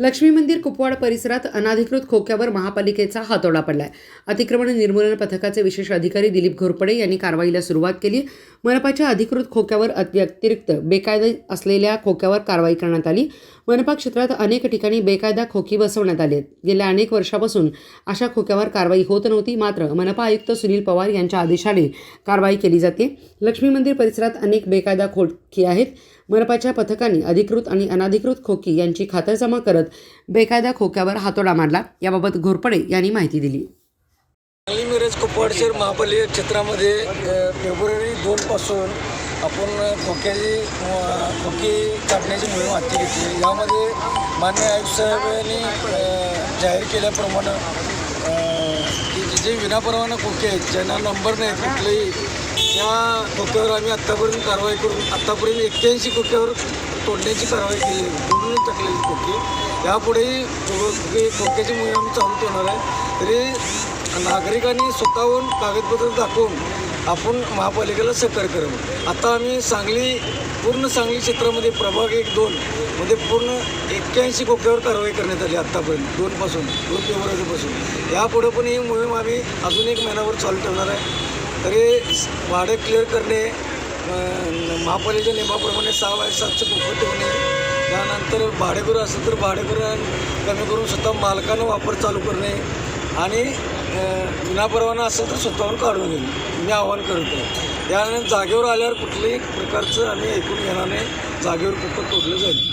लक्ष्मी मंदिर कुपवाड परिसरात अनाधिकृत खोक्यावर महापालिकेचा हातोडा पडलाय. अतिक्रमण निर्मूलन पथकाचे विशेष अधिकारी दिलीप घोरपडे यांनी कारवाईला सुरुवात केली. मनपाच्या अधिकृत खोक्यावर अत- व्यतिरिक्त बेकायदा असलेल्या खोक्यावर कारवाई करण्यात आली. मनपा क्षेत्रात अनेक ठिकाणी बेकायदा खोकी बसवण्यात आले. गेल्या अनेक वर्षापासून अशा खोक्यावर कारवाई होत नव्हती. मात्र मनपा आयुक्त सुनील पवार यांच्या आदेशाने कारवाई केली जाते. लक्ष्मी मंदिर परिसरात अनेक बेकायदा खोकी आहेत. मनपाच्या पथकांनी अधिकृत आणि अनाधिकृत खोकी यांची खातरजमा करत बेकायदा खोक्यावर हातोडा मारला. याबाबत घोरपडे यांनी माहिती दिली. सांगली मिरज कुपवाड शहर महापालिका क्षेत्रामध्ये फेब्रुवारी दोनपासून आपण खोक्याची खोकी काढण्याची मोहीम हाती घेतली. यामध्ये मान्य आयुक्त साहेबांनी जाहीर केल्याप्रमाणे विनापरवाना खोके आहेत ज्यांना नंबर नाहीत कुठलेही त्या खोक्यावर आम्ही आत्तापर्यंत कारवाई करून आत्तापर्यंत एक्क्याऐंशी खोक्यावर तोडण्याची कारवाई केली तोडून टाकलेली खोके. यापुढेही खोक्याची मोहीम आम्ही चालू ठेवणार आहे. तरी नागरिकांनी स्वतःहून कागदपत्र दाखवून आपण महापालिकेला सहकार्य करावं. आता आम्ही सांगली पूर्ण सांगली क्षेत्रामध्ये प्रभाग एक दोन मध्ये पूर्ण एक्क्याऐंशी कोपऱ्यावर कारवाई करण्यात आली आत्तापर्यंत दोनपासून दोन फेब्रुवारीपासून. यापुढं पण ही मोहीम आम्ही अजून एक महिनाभर चालू ठेवणार आहे. तरी भाडं क्लिअर करणे महापालिकेच्या नियमाप्रमाणे सहा बाय सातचं कुपन ठेवणे त्यानंतर भाडेकरू असेल तर भाडेकरू कमी करून स्वतः मालकानं वापर चालू करणे आणि विनापरवाना असेल तर स्वतःहून काढून घेणे मी आवाहन आहे त्यानंतर जागेवर आल्यावर कुठल्याही प्रकारचं आम्ही ऐकून घेणार नाही. जागेवर कुठं तोडलं जाईल.